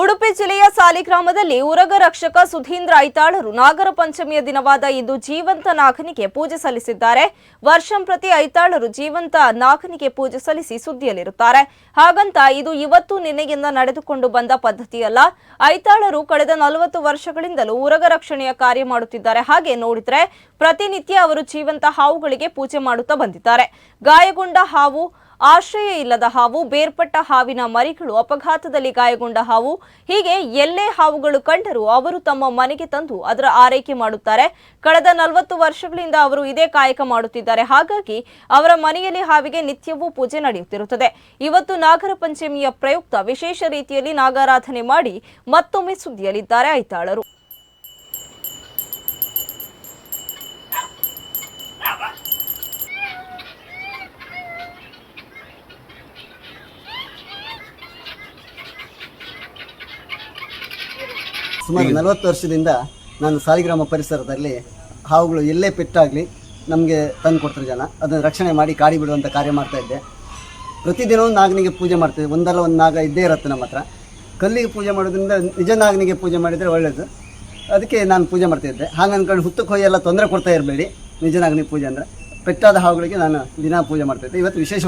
ಉಡುಪಿ ಜಿಲ್ಲೆಯ ಸಾಲಿಗ್ರಾಮದಲ್ಲಿ ಉರಗ ರಕ್ಷಕ ಸುಧೀಂದ್ರ ಐತಾಳರು ನಾಗರ ಪಂಚಮಿಯ ದಿನವಾದ ಇಂದು ಜೀವಂತ ನಾಗನಿಗೆ ಪೂಜೆ ಸಲ್ಲಿಸಿದ್ದಾರೆ. ವರ್ಷಂಪ್ರತಿ ಐತಾಳರು ಜೀವಂತ ನಾಗನಿಗೆ ಪೂಜೆ ಸಲ್ಲಿಸಿ ಸುದ್ದಿಯಲ್ಲಿರುತ್ತಾರೆ. ಹಾಗಂತ ಇದು ಇವತ್ತು ನಿನ್ನೆಯಿಂದ ನಡೆದುಕೊಂಡು ಬಂದ ಪದ್ಧತಿಯಲ್ಲ. ಐತಾಳರು ಕಳೆದ ನಲವತ್ತು ವರ್ಷಗಳಿಂದಲೂ ಉರಗ ರಕ್ಷಣೆಯ ಕಾರ್ಯ ಮಾಡುತ್ತಿದ್ದಾರೆ. ಹಾಗೆ ನೋಡಿದ್ರೆ ಪ್ರತಿನಿತ್ಯ ಅವರು ಜೀವಂತ ಹಾವುಗಳಿಗೆ ಪೂಜೆ ಮಾಡುತ್ತಾ ಬಂದಿದ್ದಾರೆ. ಗಾಯಗೊಂಡ ಹಾವು ಆಶ್ರಯ ಇಲ್ಲದ ಹಾವು, ಬೇರ್ಪಟ್ಟ ಹಾವಿನ ಮರಿಗಳು, ಅಪಘಾತದಲ್ಲಿ ಗಾಯಗೊಂಡ ಹಾವು, ಹೀಗೆ ಎಲ್ಲೇ ಹಾವುಗಳು ಕಂಡರೂ ಅವರು ತಮ್ಮ ಮನೆಗೆ ತಂದು ಅದರ ಆರೈಕೆ ಮಾಡುತ್ತಾರೆ. ಕಳೆದ ನಲವತ್ತು ವರ್ಷಗಳಿಂದ ಅವರು ಇದೇ ಕಾಯಕ ಮಾಡುತ್ತಿದ್ದಾರೆ. ಹಾಗಾಗಿ ಅವರ ಮನೆಯಲ್ಲಿ ಹಾವಿಗೆ ನಿತ್ಯವೂ ಪೂಜೆ ನಡೆಯುತ್ತಿರುತ್ತದೆ. ಇವತ್ತು ನಾಗರ ಪಂಚಮಿಯ ಪ್ರಯುಕ್ತ ವಿಶೇಷ ರೀತಿಯಲ್ಲಿ ನಾಗಾರಾಧನೆ ಮಾಡಿ ಮತ್ತೊಮ್ಮೆ ಸುದ್ದಿಯಲ್ಲಿದ್ದಾರೆ ಐತಾಳರು. ಸುಮಾರು ನಲವತ್ತು ವರ್ಷದಿಂದ ನಾನು ಸಾಲಿಗ್ರಾಮ ಪರಿಸರದಲ್ಲಿ ಹಾವುಗಳು ಎಲ್ಲೇ ಪೆಟ್ಟಾಗಲಿ ನಮಗೆ ತಂದು ಕೊಡ್ತಾರೆ ಜನ. ಅದನ್ನು ರಕ್ಷಣೆ ಮಾಡಿ ಕಾಡಿ ಬಿಡುವಂಥ ಕಾರ್ಯ ಮಾಡ್ತಾ ಇದ್ದೆ. ಪ್ರತಿದಿನವೂ ನಾಗನಿಗೆ ಪೂಜೆ ಮಾಡ್ತೇವೆ. ಒಂದಲ್ಲ ಒಂದು ನಾಗ ಇದ್ದೇ ಇರುತ್ತೆ ನಮ್ಮ ಹತ್ರ. ಕಲ್ಲಿಗೆ ಪೂಜೆ ಮಾಡೋದ್ರಿಂದ ನಿಜ ನಾಗನಿಗೆ ಪೂಜೆ ಮಾಡಿದರೆ ಒಳ್ಳೆಯದು ಅದಕ್ಕೆ ನಾನು ಪೂಜೆ ಮಾಡ್ತಾಯಿದ್ದೆ ಹಾಗೆ ಅಂದ್ಕೊಂಡು ಹುತ್ತಕ್ಕೆ ಹೋಗಿ ಎಲ್ಲ ತೊಂದರೆ ಕೊಡ್ತಾ ಇರಬೇಡಿ. ನಿಜ ನಾಗನಿಗೆ ಪೂಜೆ ಅಂದರೆ. ಪೆಟ್ಟಾದ ಹಾವುಗಳಿಗೆ ನಾನು ದಿನ ಪೂಜೆ ಮಾಡ್ತಾಯಿದ್ದೆ ಇವತ್ತು ವಿಶೇಷ